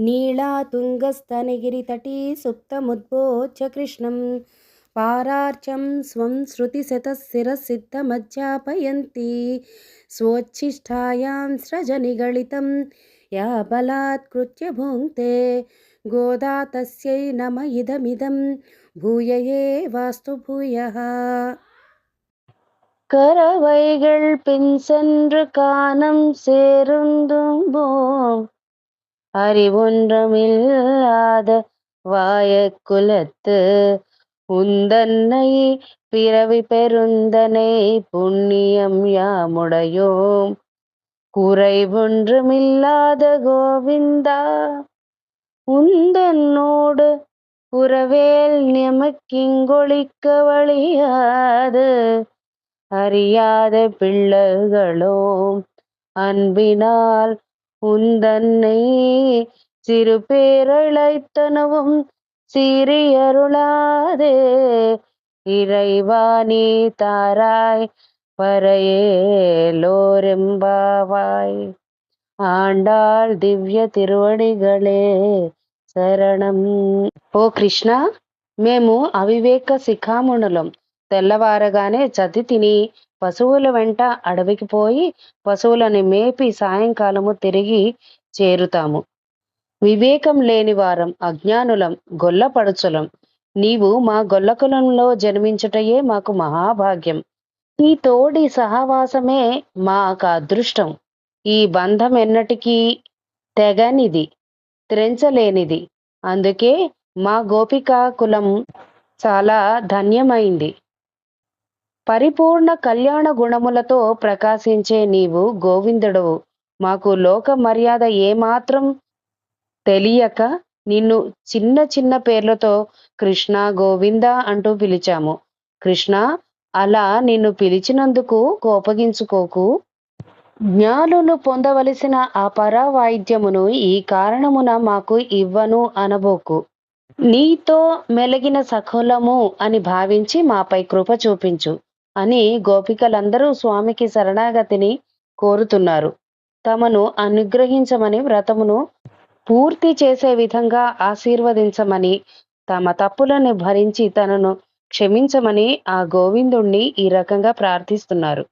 नीलातुङ्गस्तनगिरितटी सुप्तमुद्बोध्य कृष्णं पारार्चं स्वं श्रुतिशतशिरसिद्धमध्यापयन्ती स्वोच्छिष्टायां स्रजनिगलितं या बलात्कृत्य भुङ्क्ते गोदा तस्यै नम इदमिदं भूय एवास्तु भूयः கரவைகள் பின் சென்று காணம் சேருந்தும்போம் அறிவொன்றமில்லாத வாயக்குலத்து உந்தன்னை பிறவி பெருந்தனை புண்ணியம் யாமுடையோம். குறைவொன்றுமில்லாத கோவிந்தா உந்தன்னோடு உறவேல் நமக்கிங்கொழிக்க வழியாது. அறியாத பிள்ளைகளோ அன்பினால் உந்தன்னை சிறு பேரழைத்தனவும் சீரியருளாதே இறைவா நீ தாராய் பறையேலோரெம்பாவாய் ఆండాళ్ దివ్య తిరువడిగలే శరణం ఓ కృష్ణ మేము అవివేక శిఖామణులం తెల్లవారగానే చది తిని పశువుల వెంట అడవికి పోయి పశువులను మేపి సాయంకాలము తిరిగి చేరుతాము. వివేకం లేని వారం అజ్ఞానులం గొల్లపడుచులం. నీవు మా గొల్లకులంలో జన్మించుటయే మాకు మహాభాగ్యం. ఈ తోడి సహవాసమే మాకు అదృష్టం. ఈ బంధం ఎన్నటికీ తెగనిది త్రెంచలేనిది. అందుకే మా గోపికా కులం చాలా ధన్యమైంది. పరిపూర్ణ కళ్యాణ గుణములతో ప్రకాశించే నీవు గోవిందుడవు. మాకు లోక మర్యాద ఏమాత్రం తెలియక నిన్ను చిన్న చిన్న పేర్లతో కృష్ణ గోవింద అంటూ పిలిచాము. కృష్ణ అలా నిన్ను పిలిచినందుకు కోపగించుకోకు. జ్ఞానులు పొందవలసిన ఆ పరావాయిద్యమును ఈ కారణమున మాకు ఇవ్వను అనబోకు. నీతో మెలిగిన సఖులము అని భావించి మాపై కృప చూపించు. అని గోపికలందరూ స్వామికి శరణాగతిని కోరుతున్నారు. తమను అనుగ్రహించమని వ్రతమును పూర్తి చేసే విధంగా ఆశీర్వదించమని తమ తప్పులను భరించి తనను క్షమించమని ఆ గోవిందుణ్ణి ఈ రకంగా ప్రార్థిస్తున్నారు.